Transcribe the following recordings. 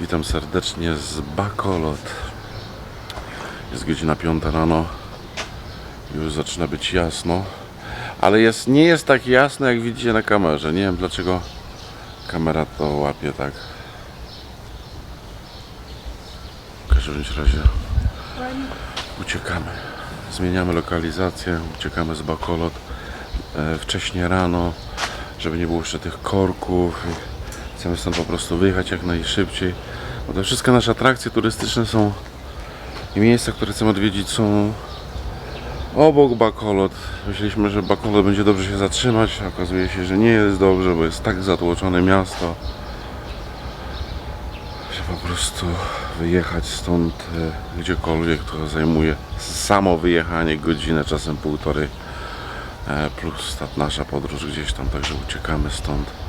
Witam serdecznie z Bakolot. Jest godzina 5 rano. Już zaczyna być jasno. Ale jest, nie jest tak jasno jak widzicie na kamerze. Nie wiem dlaczego kamera to łapie tak. W każdym razie uciekamy. Zmieniamy lokalizację, uciekamy z Bakolot e, wcześnie rano, żeby nie było jeszcze tych korków. Chcemy stąd po prostu wyjechać jak najszybciej. Bo te wszystkie nasze atrakcje turystyczne są i miejsca, które chcemy odwiedzić są obok Bakolot. Myśleliśmy, że Bakolot będzie dobrze się zatrzymać, a okazuje się, że nie jest dobrze, bo jest tak zatłoczone miasto, że po prostu wyjechać stąd e, gdziekolwiek to zajmuje samo wyjechanie godzinę, czasem półtorej e, plus ta nasza podróż gdzieś tam, także uciekamy stąd.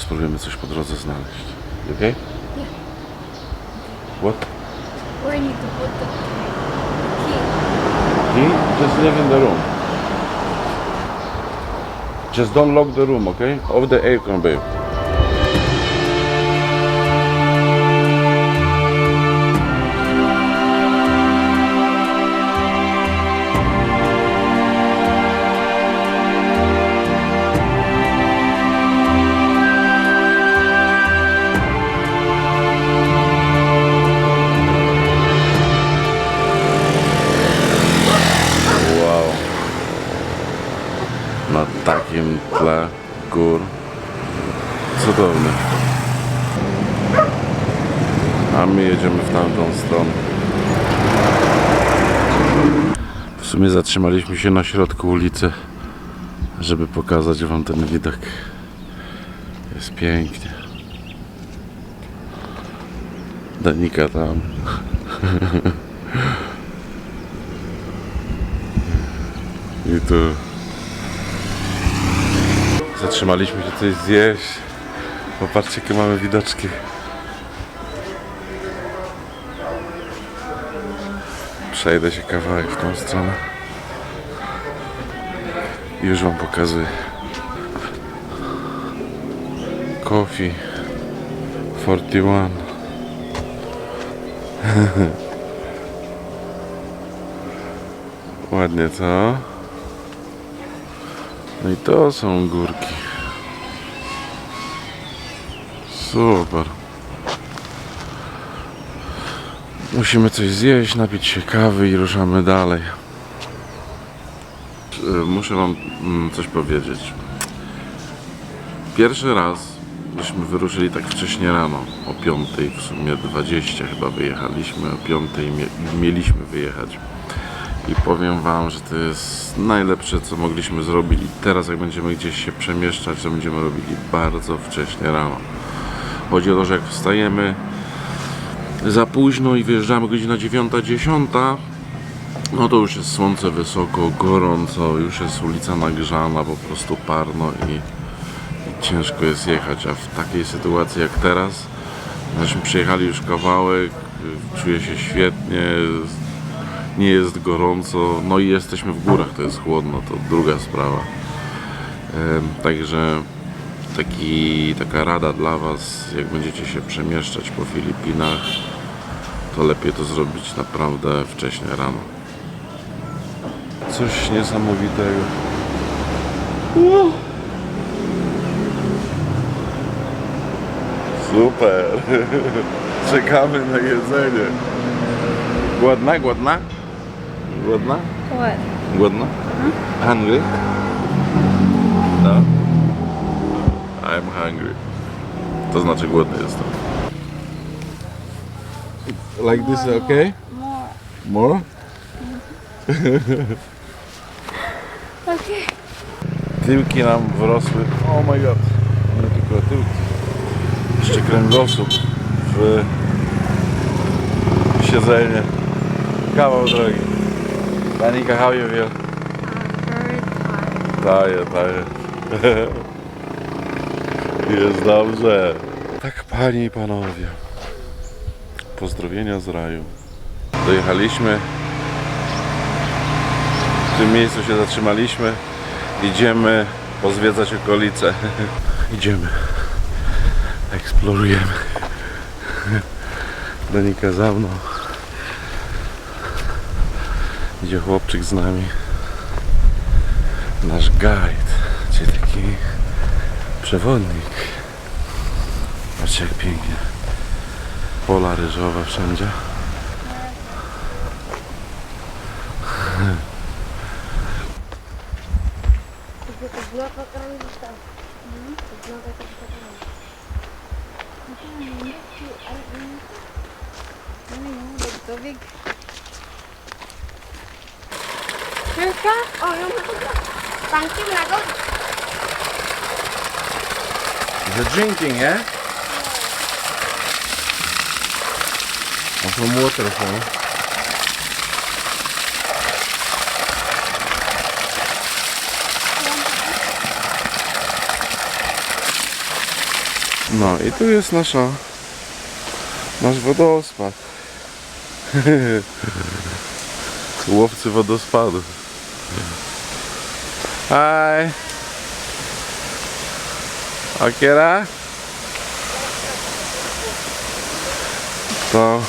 Spróbujemy coś po drodze znaleźć. You Okay? What? Where need to put the key. Key? Just live in the room. Just don't lock the room, okay? Of the aircon, babe. Takim tle gór. Cudownie. A my jedziemy w tamtą stronę. W sumie zatrzymaliśmy się na środku ulicy, żeby pokazać wam ten widok. Jest pięknie. Danika tam. I tu zatrzymaliśmy się coś zjeść. Popatrzcie, jakie mamy widoczki. Przejdę się kawałek w tą stronę. I już wam pokazuję. Coffee 41. Ładnie, co? No i to są górki. Super. Musimy coś zjeść, napić się kawy i ruszamy dalej. E, Muszę wam mm, coś powiedzieć. Pierwszy raz, żeśmy wyruszyli tak wcześnie rano, o 5 w sumie 20 chyba wyjechaliśmy, o 5 mie- mieliśmy wyjechać. I powiem Wam, że to jest najlepsze, co mogliśmy zrobić. I teraz, jak będziemy gdzieś się przemieszczać, to będziemy robili bardzo wcześnie rano. Chodzi o to, że jak wstajemy za późno i wyjeżdżamy godzina 9-10, no to już jest słońce wysoko, gorąco, już jest ulica nagrzana, po prostu parno i, i ciężko jest jechać. A w takiej sytuacji jak teraz, żeśmy przejechali już kawałek, czuję się świetnie, nie jest gorąco, no i jesteśmy w górach, to jest chłodno, to druga sprawa. Także taki, taka rada dla Was, jak będziecie się przemieszczać po Filipinach, to lepiej to zrobić naprawdę wcześnie rano. Coś niesamowitego. Super! Czekamy na jedzenie. Głodna, głodna? Głodna? What? Głodna? Hungry? No. I'm hungry. To znaczy głodny jestem. Like this, okay? More. More? Okay. Tyłki nam wrosły. Oh my god. Nie tylko tyłki. Jeszcze kręgosłup w siedzenie. Kawał drogi. Danika, how you feel? Very tired. Daję, daję. Jest dobrze. Tak, panie i panowie. Pozdrowienia z raju. Dojechaliśmy. W tym miejscu się zatrzymaliśmy. Idziemy pozwiedzać okolice. Idziemy. Eksplorujemy. Danika za mną. Idzie chłopczyk z nami. Nasz guide, czyli taki przewodnik. Patrzcie jak pięknie. Pola ryżowe wszędzie. Złapa Tylko? O, ją ma tylko. Tankiem na go? The drinking, yeah? And from waterfall. No i tu jest nasza nasz wodospad. Łowcy wodospadu. Hi. Akiera? To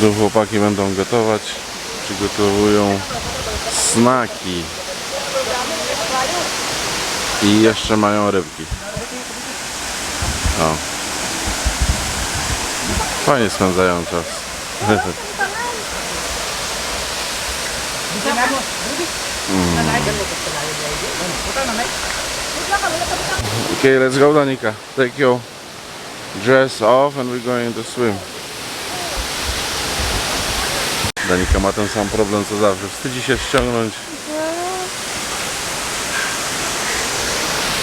tu chłopaki będą gotować. Przygotowują snaki. I jeszcze mają rybki. O. Fajnie spędzają czas. Okay, let's go Danika. Take your dress off and we're going to swim. Danika ma ten sam problem co zawsze. Wstydzi się ściągnąć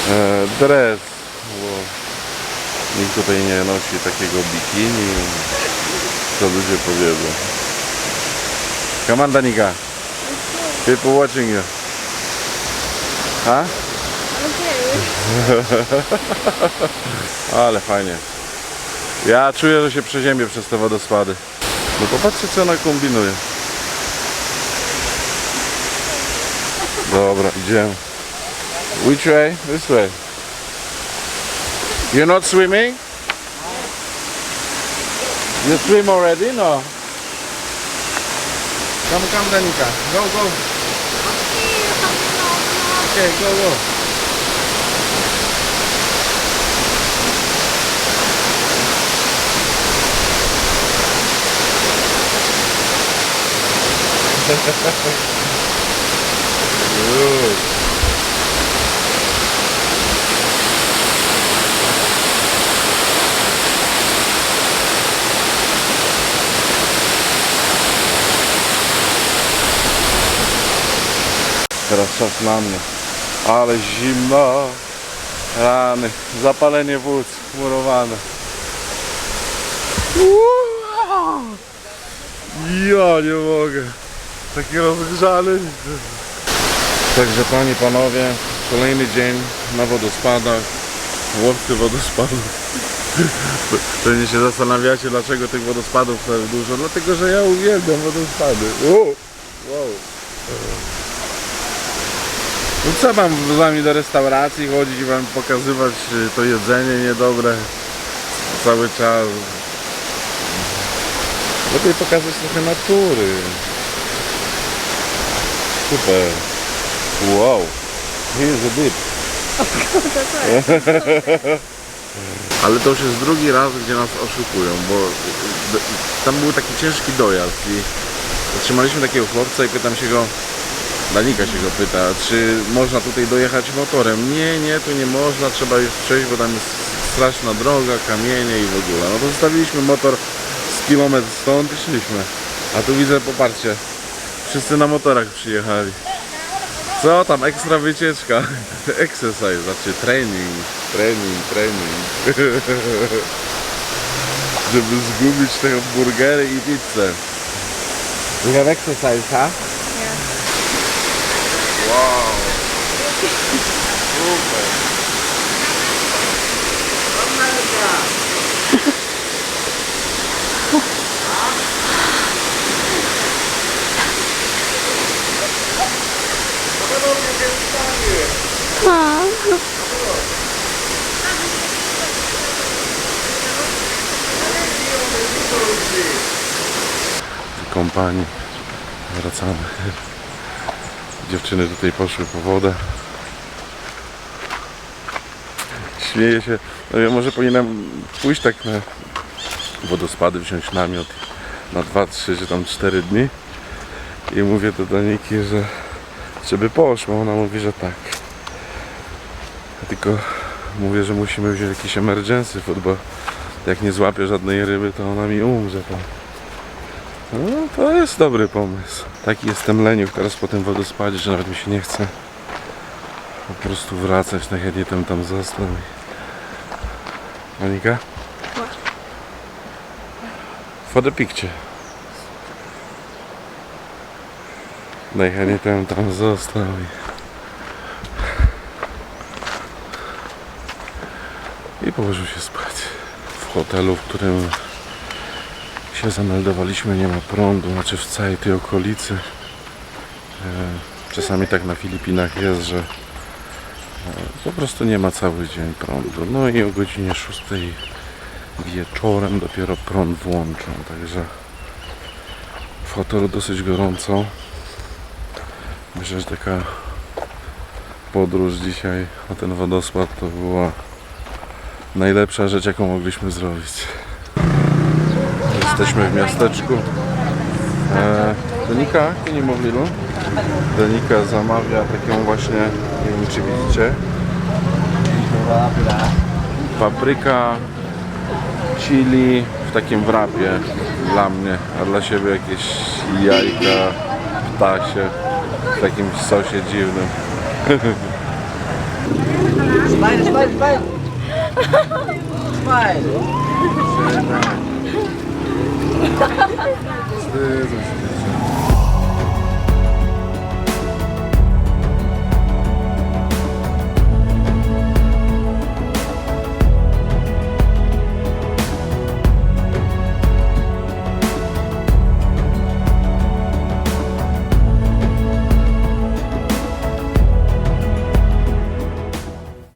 e, dres. Bo nikt tutaj nie nosi takiego bikini. Co ludzie powiedzą. Come on Danika. People watching you. Ha? Ale fajnie. Ja czuję, że się przeziębię przez te wodospady. No popatrzcie co ona kombinuje. Dobra, idziemy. Which way? This way. You're not swimming? You swim already? No. Come, come, Danica. Go, go. Okay, go, go. Good. Teraz czas na mnie. Ale zimno. Rany. Zapalenie wód. Murowane. Uuu. Ja nie mogę. Taki rozgrzany. Także panie, panowie, kolejny dzień na wodospadach. Łowcy wodospadów. Pewnie się zastanawiacie, dlaczego tych wodospadów tak dużo. Dlatego, że ja uwielbiam wodospady. Wow. wow. No co mam z wami do restauracji chodzić i wam pokazywać y, to jedzenie niedobre cały czas. Lepiej pokazać trochę natury. Super. Wow. Here's a dip. Ale to już jest drugi raz, gdzie nas oszukują, bo y, y, tam był taki ciężki dojazd i zatrzymaliśmy takiego chłopca i pytam się go, Danika się go pyta, czy można tutaj dojechać motorem. Nie, nie, tu nie można, trzeba już przejść, bo tam jest straszna droga, kamienie i w ogóle. No to zostawiliśmy motor z kilometr stąd i szliśmy. A tu widzę, popatrzcie, wszyscy na motorach przyjechali. Co tam, ekstra wycieczka. Exercise, znaczy training, training, training. Żeby zgubić te burgery i pizzę. We have exercise, huh? Super. Kompanii wracamy dziewczyny tutaj poszły po wodę Śmieję się. No ja może powinienem pójść tak na wodospady, wziąć namiot na 2, 3 czy tam 4 dni. I mówię do Niki, że żeby poszło. Ona mówi, że tak. Tylko mówię, że musimy wziąć jakiś emergency food, bo jak nie złapię żadnej ryby, to ona mi umrze tam. No, to jest dobry pomysł. Taki jestem leniuch teraz po tym wodospadzie, że nawet mi się nie chce po prostu wracać, najchętniej tam tam został. Monika? For the picture. Najchętniej tam tam został. I, położył się spać. W hotelu, w którym się zameldowaliśmy, nie ma prądu, znaczy w całej tej okolicy. E, Czasami tak na Filipinach jest, że po prostu nie ma cały dzień prądu. No i o godzinie 6 wieczorem dopiero prąd włączą, także w hotelu dosyć gorąco. Myślę, że taka podróż dzisiaj na ten wodospad to była najlepsza rzecz, jaką mogliśmy zrobić. Jesteśmy w miasteczku. E, Donika, nie? Donika zamawia taką właśnie, nie wiem czy widzicie, papryka, chili w takim wrapie dla mnie, a dla siebie jakieś jajka, ptasie w takim sosie dziwnym. Smile, smile, smile. Smile. Wstydzę się.